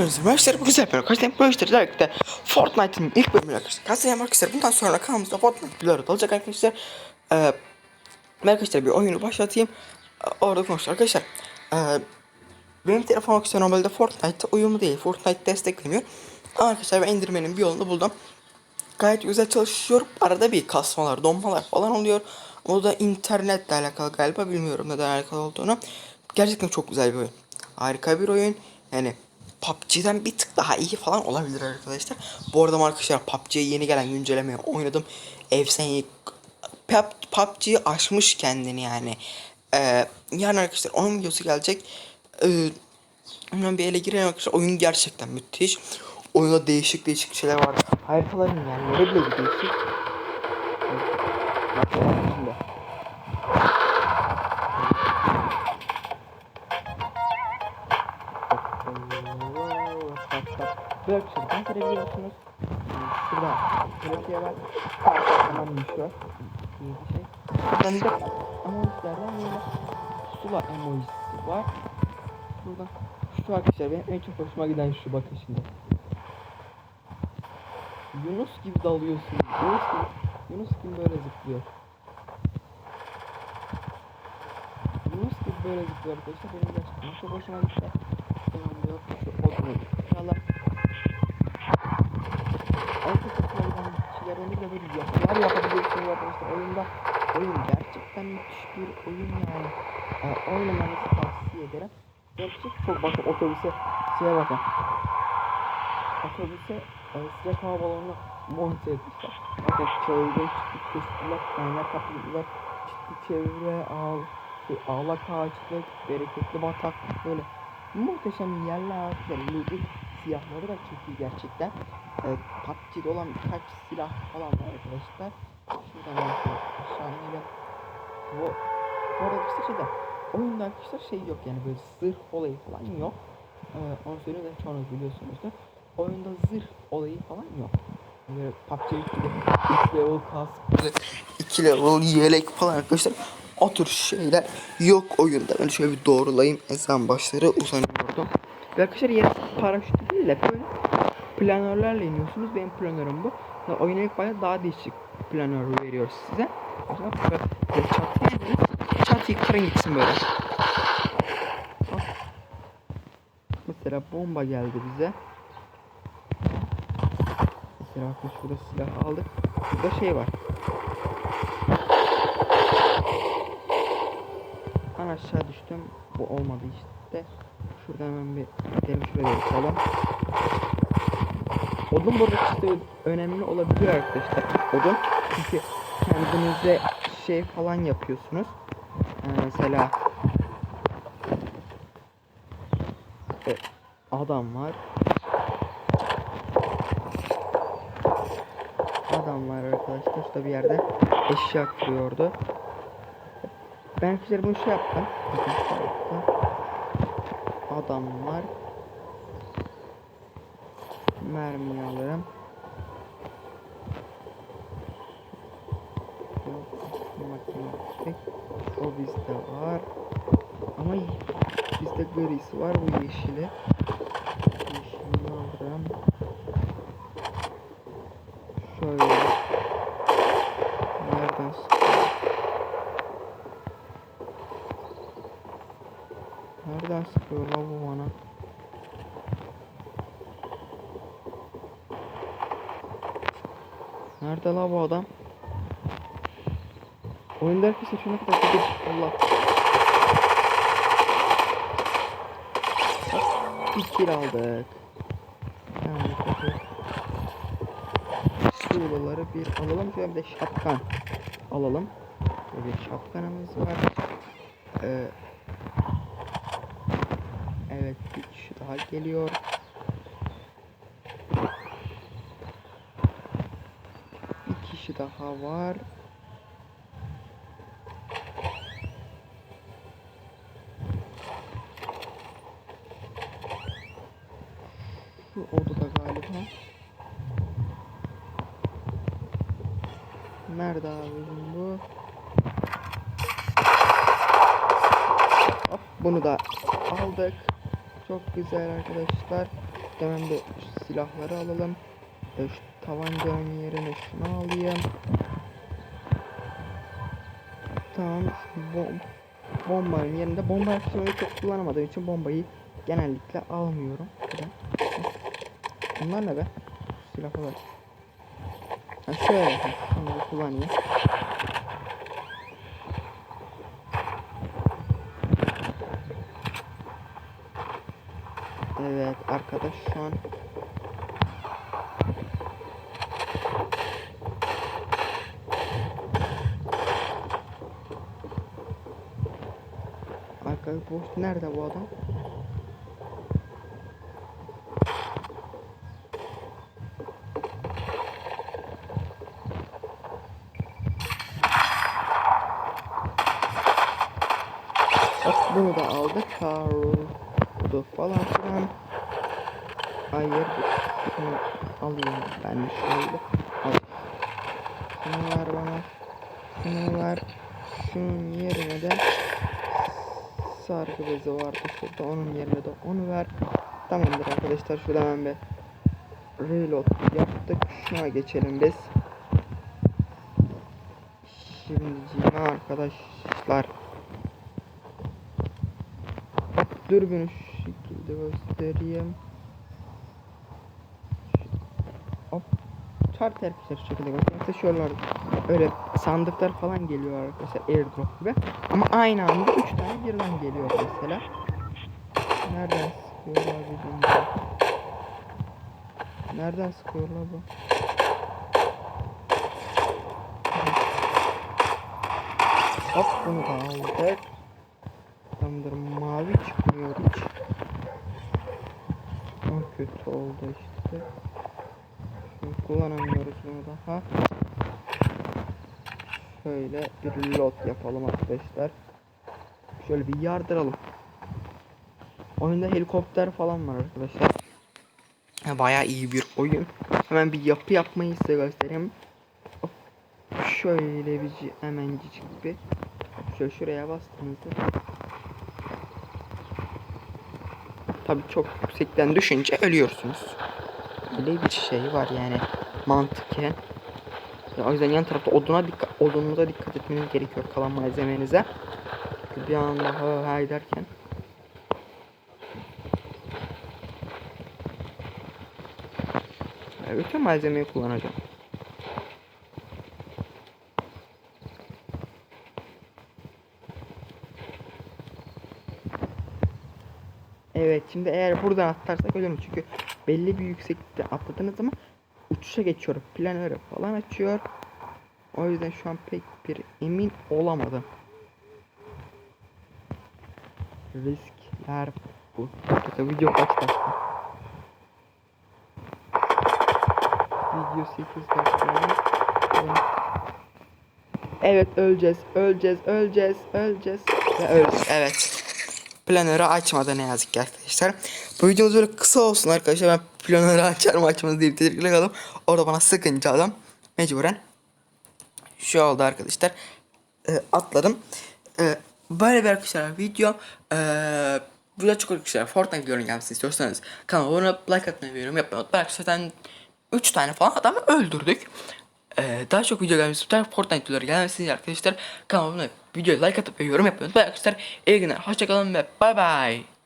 Arkadaşlar bu güzel bir arkadaşlar bu işte özellikle Fortnite'ın ilk bölümü arkadaşlar. Kazanayım arkadaşlar bundan sonra kanalımızda Fortnite arada olacak arkadaşlar. Ee, ben arkadaşlar bir oyunu başlatayım. Ee, Orada konuşalım arkadaşlar. Ee, benim telefon arkadaşlar normalde Fortnite uyumlu değil. Fortnite desteklemiyor. Ama arkadaşlar ben indirmenin bir yolunu buldum. Gayet güzel çalışıyor. Arada bir kasmalar, donmalar falan oluyor. O da internetle alakalı galiba bilmiyorum neden alakalı olduğunu. Gerçekten çok güzel bir oyun. Harika bir oyun. Yani PUBG'den bir tık daha iyi falan olabilir arkadaşlar. Bu arada arkadaşlar PUBG'ye yeni gelen güncellemeyi oynadım. Efsane Pub- PUBG aşmış kendini yani. Ee, yani arkadaşlar onun videosu gelecek. Ee, bir ele girelim arkadaşlar. Oyun gerçekten müthiş. Oyunda değişik değişik şeyler var. Haritaların yerleri bile bir değişik. Görebiliyorsunuz. Şurada bir şey var. Bir şey var. İyi bir şey. Buradan da emojislerden böyle pusula emojisi var. Burada şu arkadaşlar benim en çok hoşuma giden şu bakın şimdi. Yunus gibi dalıyorsun. Yunus gibi, Yunus gibi böyle zıplıyor. Yunus gibi böyle zıplıyor arkadaşlar. Benim gerçekten çok hoşuma gitti. Tamam diyor. Şu odunu inşallah. En çok hoşuma giden onu da böyle yapılar yapabiliyorsunuz arkadaşlar. Oyunda oyun gerçekten müthiş bir oyun yani. Ee, oynamanızı tavsiye ederim. Yaklaşık çok bakın otobüse şeye bakın. Otobüse e, sıcak hava balonu monte etmişler. Bakın çevre çıktık kestiler, kaynar kaplılar, çıktı çevre, ağ, şey, ağlak ağaçlık, bereketli bataklık böyle muhteşem yerler. Ludik silahları da çok gerçekten. E, PUBG'de olan birkaç silah falan var arkadaşlar. Şuradan aşağı aşağı inelim. Bu, bu arada bir şey de oyunda arkadaşlar şey yok yani böyle zırh olayı falan yok. Ee, onu söyleyeyim de çoğunuz biliyorsunuzdur. Oyunda zırh olayı falan yok. Böyle PUBG 2'de 3 level kask, 2 level yelek falan arkadaşlar. O tür şeyler yok oyunda. Ben şöyle bir doğrulayayım. Ezan başları uzanıyordum. Ve arkadaşlar yere paraşüt değil de böyle planörlerle iniyorsunuz. Benim planörüm bu. Oyuna ilk başta daha değişik planör veriyor size. O zaman çatıya inin. Çatıyı kırın gitsin böyle. Mesela bomba geldi bize. Mesela bakın şurada silah aldık. Burada şey var. Ben aşağı düştüm. Bu olmadı işte. Şuradan hemen bir gidelim şuraya yapalım. Odun işte önemli olabiliyor arkadaşlar. Odun çünkü kendinize şey falan yapıyorsunuz. Ee, mesela e, adam var. Adam var arkadaşlar işte bir yerde eşya kırıyordu. Ben arkadaşlar bunu şey yaptım. Adam var. Mermi alırım. Matematik. O bizde var. Ama bizde grisi var bu yeşili. Yeşilini alırım. Şöyle. Nereden sıkıyor? Nereden sıkıyor la bu bana? Nerede la bu adam? Oyunda arkadaşlar şuna kadar gidip Allah. Bir kill aldık. Yani. Tuğlaları bir alalım. Şöyle bir de şapkan alalım. Böyle bir şapkanımız var. Ee, evet bir kişi daha geliyor. Bir kişi daha var. Şu odada galiba. Nerede abicim bu? Hop bunu da aldık. Çok güzel arkadaşlar. Hemen şu silahları alalım. E, şu tabancanın yerine şunu alayım. Tamam. Bom bombanın yerinde bomba yapmayı çok kullanamadığım için bombayı genellikle almıyorum. Bunlar ne be? Silahı var. Ha şöyle. bir kullanayım. Evet arkadaş şu an Arkadaş boş nerede bu adam? Bak bunu da aldık. Kardu falan filan. Hayır bu- şunu alayım ben şöyle. Al. Şunu ver bana. Şunu ver. Şunun yerine de sargı bezi vardı şurada. Onun yerine de onu ver. Tamamdır arkadaşlar. Şuradan hemen bir reload yaptık. Şuna geçelim biz. Şimdi arkadaşlar dürbünü şu şekilde göstereyim. Terpisler şu şekilde. Mesela şöyle var. öyle sandıklar falan geliyor arkadaşlar airdrop gibi. Ama aynı anda 3 tane birden geliyor mesela. Nereden sıkıyorlar bizim Nereden sıkıyorlar bu? Hop bunu da aldık. Tamamdır mavi çıkmıyor hiç. O kötü oldu işte. Kullanamıyoruz bunu daha. Şöyle bir lot yapalım arkadaşlar. Şöyle bir yardıralım. Oyunda helikopter falan var arkadaşlar. Ha, Bayağı iyi bir oyun. Hemen bir yapı yapmayı size göstereyim. Şöyle bir hemencik bir. Şöyle şuraya bastığınızda. Tabi çok yüksekten düşünce ölüyorsunuz. Öyle bir şey var yani mantıken. Ya o yüzden yan tarafta oduna dikkat, odunuza dikkat etmeniz gerekiyor kalan malzemenize. Bir anda ha ha derken Ya bütün malzemeyi kullanacağım. Evet şimdi eğer buradan atlarsak ölürüm çünkü belli bir yükseklikte atladığınız zaman uçuşa geçiyor. Planörü falan açıyor. O yüzden şu an pek bir emin olamadım. Riskler bu. Dakika video kaç dakika? Video 8 dakika. Evet öleceğiz, öleceğiz, öleceğiz, öleceğiz ve öleceğiz. Evet. Planörü açmadı ne yazık ki arkadaşlar. Bu videomuz böyle kısa olsun arkadaşlar. Ben planörü açar mı açmaz diye bir tedirgin kaldım. Orada bana sıkınca adam mecburen şu oldu arkadaşlar. Ee, atladım. Ee, böyle bir arkadaşlar video. Ee, burada çok arkadaşlar Fortnite videonun gelmesini istiyorsanız kanalıma abone olup like atmayı ve yorum yapmayı unutmayın. Arkadaşlar 3 tane falan adamı öldürdük. Ee, daha çok video gelmesi istiyorsanız Fortnite videoları gelmesini arkadaşlar kanalıma videoya like atıp ve yorum yapmayı unutmayın arkadaşlar. İyi günler. Hoşçakalın ve bay bay.